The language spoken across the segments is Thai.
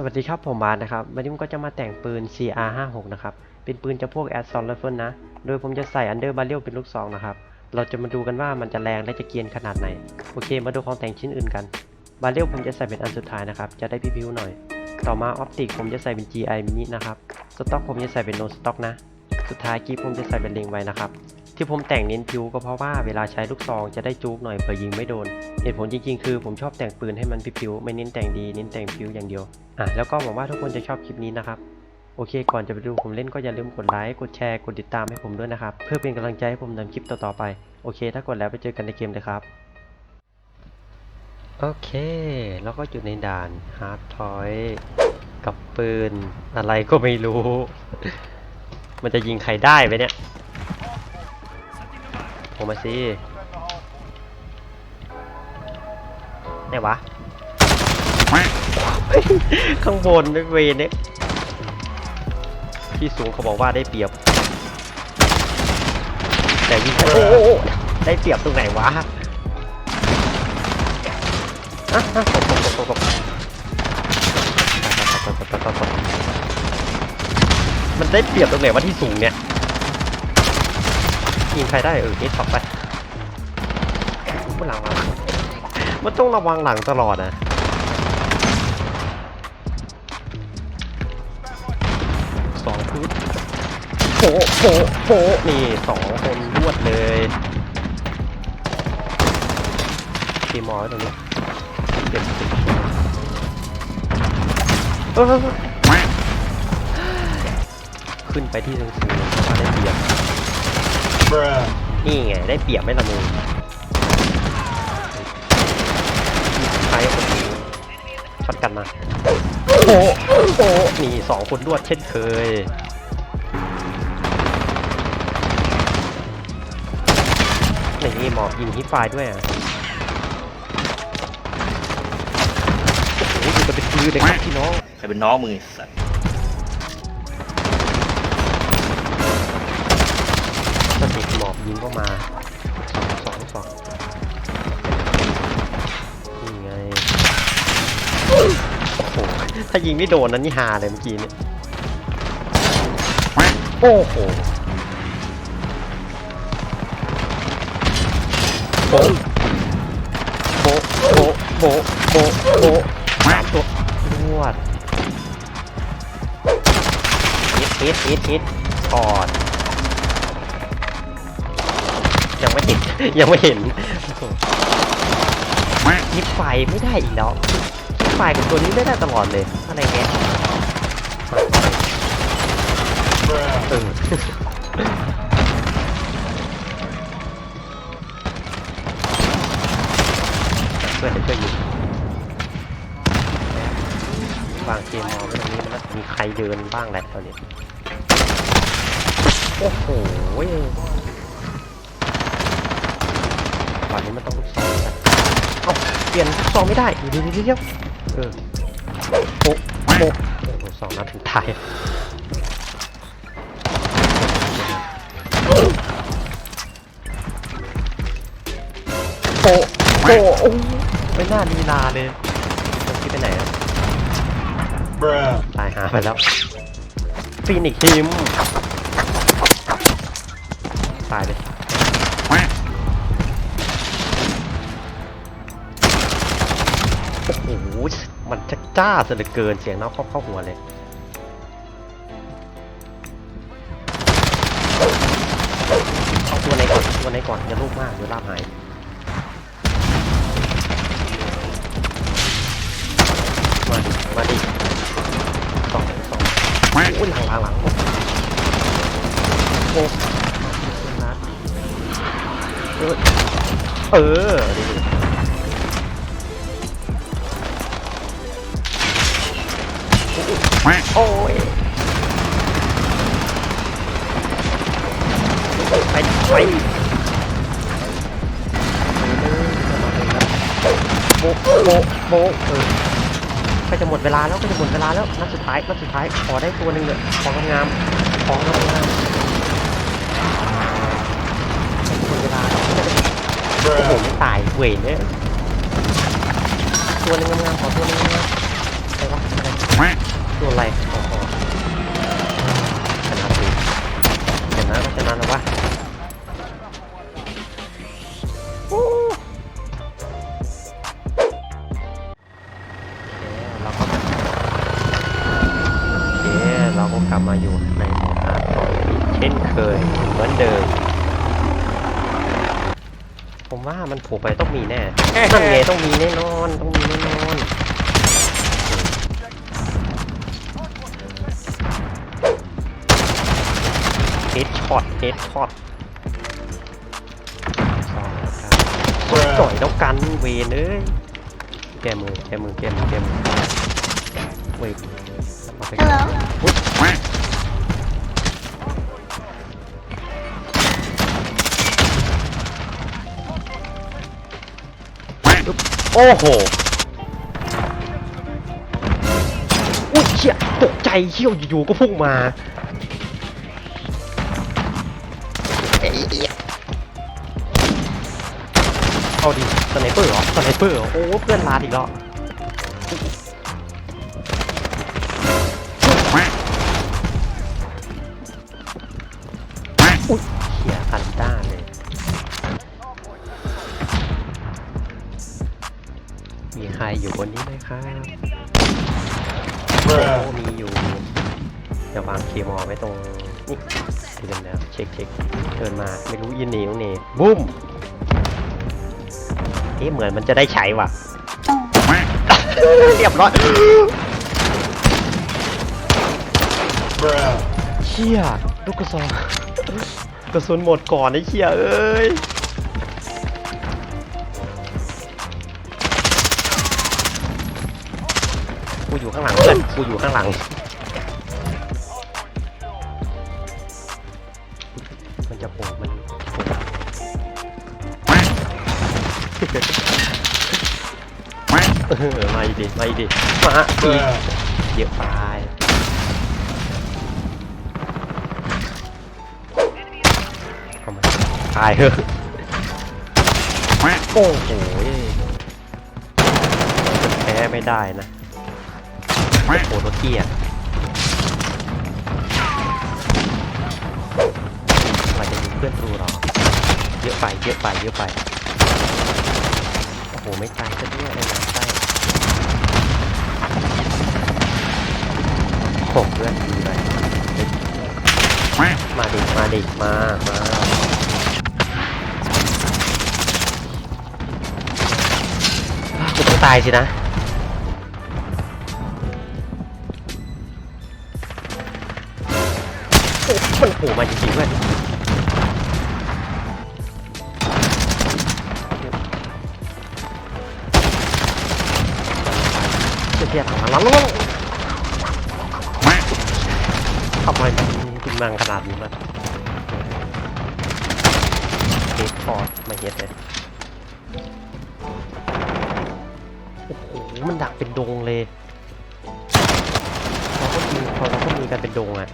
สวัสดีครับผมบาสนะครับ วันนี้ผมก็จะมาแต่งปืน CR56 นะครับ เป็นปืนจำพวก Assault Rifle นะ โดยผมจะใส่ Under Barrel เป็นลูกซองนะครับ เราจะมาดูกันว่ามันจะแรงและจะเกียนขนาดไหน โอเค มาดูของแต่งชิ้นอื่นกันบาเรลผมจะใส่เป็นอันสุดท้ายนะครับ จะได้พิวๆหน่อย ต่อมาออปติกผมจะใส่เป็น GI mini นะครับสต็อกผมจะใส่เป็น no stock นะ สุดท้ายกีบผมจะใส่เป็นเลงไว้นะครับ ที่ผมแต่งเน้นพิวก็เพราะว่าเวลาใช้ลูกซองจะได้จุกหน่อยเผื่อยิงไม่โดน เหตุผลจริงๆ คือผมชอบแต่งปืนให้มันพิวๆไม่เน้นแต่งดีเน้นแต่งพิวอย่างเดียวอะแล้วก็หวังว่าทุกคนจะชอบคลิปนี้นะครับโอเค ก่อนจะไปดูผมเล่นก็อย่าลืมกดไลค์ กดแชร์ กดติดตามให้ผมด้วยนะครับ เพื่อเป็นกำลังใจให้ผมทำคลิปต่อๆไป โอเค ถ้ากดแล้วไปเจอกันในเกมเลยครับ โอเค แล้วก็อยู่ในด่านฮาร์ดทอยกับปืน อะไรก็ไม่รู้ มันจะยิงใครได้ไหมเนี่ย ผมมาสิไหนวะ ข้างบนไม่เวนเนี่ยที่สูงเขาบอกว่าได้เปรียบ แต่ยิงโอ้โหได้เปรียบตรงไหนวะอะอะตกตกตกตกตกมันได้เปรียบตรงไหนวะที่สูงเนี่ย ยิงใครได้เออเฮดช็อตไปมันหลังมันต้องระวังหลังตลอดนะสองพุทโผโผโผนี่สองคนรวดเลยทีมอลไว้ตรงนี้เจ็บสิบขึ้นไปที่สูงสูงๆได้เปรียบ Bruh. นี่ไง ได้เปรียบไหม่ละมึงใครคนนี้ช็อตกันมา โอ้โหโอ้โหนี่สองคนรวดเช่นเคยนี่หมอบยิงฮิตไฟล์ด้วยอะโอ้โหดูกันเป็นปืนเลยครับพี่น้องใครเป็นน้องมึงไอ้สัตว์ สติหมอบยิงก็มาสองสองนี่ไงโอ้โหถ้ายิงไม่โดนนั้นนี่ฮาเลยเมื่อกี้เนี่ยโอ้โหโบะโบะโบะโบะโบโบะสามตัวนวดฮิตฮิตฮิตฮิตกอด ยังไม่เห็น ยังไม่เห็นยิบไฟไม่ได้อีกแล้วยิบไฟกับตัวนี้ไม่ได้ตลอดเลย อะไรเงี้ยเออเพื่อนจะช่วยยิงวางเกมมองไว้ตรงนี้มันะมีใครเดินบ้างแหละตอนนี้ โอ้โห ต อนนี้มันต้องลูกซองกันเอ้าเปลี่ยนลูกซองไม่ได้เดี๋ยวเดี๋ยวเดี๋ยวเออโป๊ะโป๊ะโอ้โหสองนัดถึงตายโปโปโอ้ไม่น่าลีลาเลยมันคิดไปไหนอะ Bruh. ตายหาไปแล้วฟีนิกซ์ทีมตายเลย อ้โหมันจะจ้าเหลือเกินเสียงน้ำเข้าเข้าหัวเลยเอาตัวไหนก่อนตัวไหนก่อนอย่าลูกมากเดี๋ยวลาบหายมาดิมาดิสองสองอุ้ยหลังหลังหลังโอ้โหนัดเออเออ โอ้ยไปไปโบโบโบะเออก็จะหมดเวลาแล้วก็จะหมดเวลาแล้วนัดสุดท้ายนัดสุดท้ายขอได้ตัวหนึ่งเลยของงามๆของงามหมดเวลาแล้วโอ้โหไม่ตายเวยเนี่ยตัวหนึ่งงามๆขอตัวหนึ่งงามๆอะไรวะ อะไรโดนอะไรโอ้โหชนะสิชนะก็ชนะแล้ววะโอ้โอเคเราก็เคเราก็กลับมาอยู่ในหมู่อาร์ตของอีกเช่นเคยเหมือนเดิม ผมว่ามันผล่ไปต้องมีแน่ นั่นไงต้องมีแน่นอน ต้องมีแน่นอน ช็อตเฮดช็อตจ่อยแล้วกันเวนเอ้ยแกมือแกมือแกมือแกมือเว้ยเอาไปก่อน Hello. อุ๊ยโอ้โหอุ้ยเชี่ยตกใจเชี่ยวอยู่ๆก็พุ่งมา เอาดิสไนเปอร์เหรอสไนเปอร์เหรอโอ้เพื่อนลาดอีกแล้วอุ้ยเขี่ยอันด้าเลยมีใครอยู่บนนี้ไหมครับโอ้มีอยู่จะวางเคมอลไว้ตรงนี่เดินแล้วเช็คเช็คเดินมาไม่รู้ยินหนีตรงนี้บุ้ม เอ๊ะเหมือนมันจะได้ใช้ว่ะ เรียบร้อย Bruh. เชี่ยลูกกระสองกระสุนหมดก่อนไอ้เชี่ยเอ้ยกูอยู่ข้างหลังเพื่อนกูอยู่ข้างหลัง เออมาอีกดิมาอีกดิมาอีก Bruh. เยอะไปเข้ามาตายเถอะโอ้โหแพ้ไม่ได้นะโอ้โหรถเกียร์อะไรจะยิงเพื่อนรูหรอเยอะไปเยอะไปเยอะไปโอ้โหไม่ตายซะด้วยไอ้น้ำ พื่อนดีเลยมาดิมาดิมามากูต้องตายสินะมันโผล่มาจริงๆด้วยเทียบหลังหลังลง ทำไมมันคุณมังขนาดนี้มันเฮดฟอร์ดมาเฮ็ดเลย โอ้โห มันดักเป็นดงเลยเราก็มีเราก็มีกันเป็นดงอะ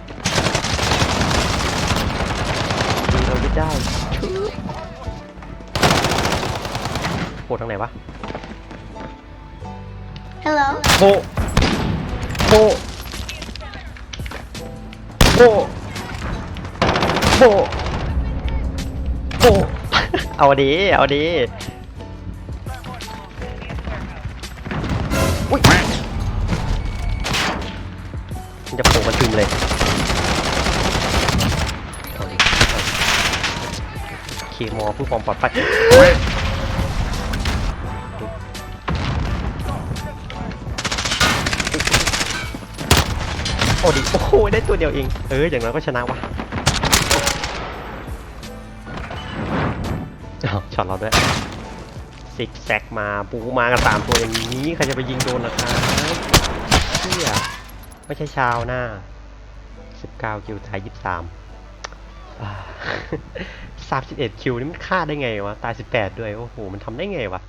ดีเรายึดได้ชื่อโหทางไหนวะ Hello. โบโบ โบโบโบเอาดี เอาดีอุ้ยจะโผล่มาทึมเลยเคมอเพื่อความปลอดภัย อดิโอ้โหได้ตัวเดียวเอง เออ อย่างน้อยก็ชนะวะช็อตเราด้วยซิกแซกมาปูมากันสามตัวอย่างนี้ใครจะไปยิงโดนล่ะครับเชี่ยไม่ใช่ชาวหน้า19คิวตาย23อ่า31คิวนี่มันฆ่าได้ไงวะ ตาย18ด้วย โอ้โห มันทำได้ไงวะ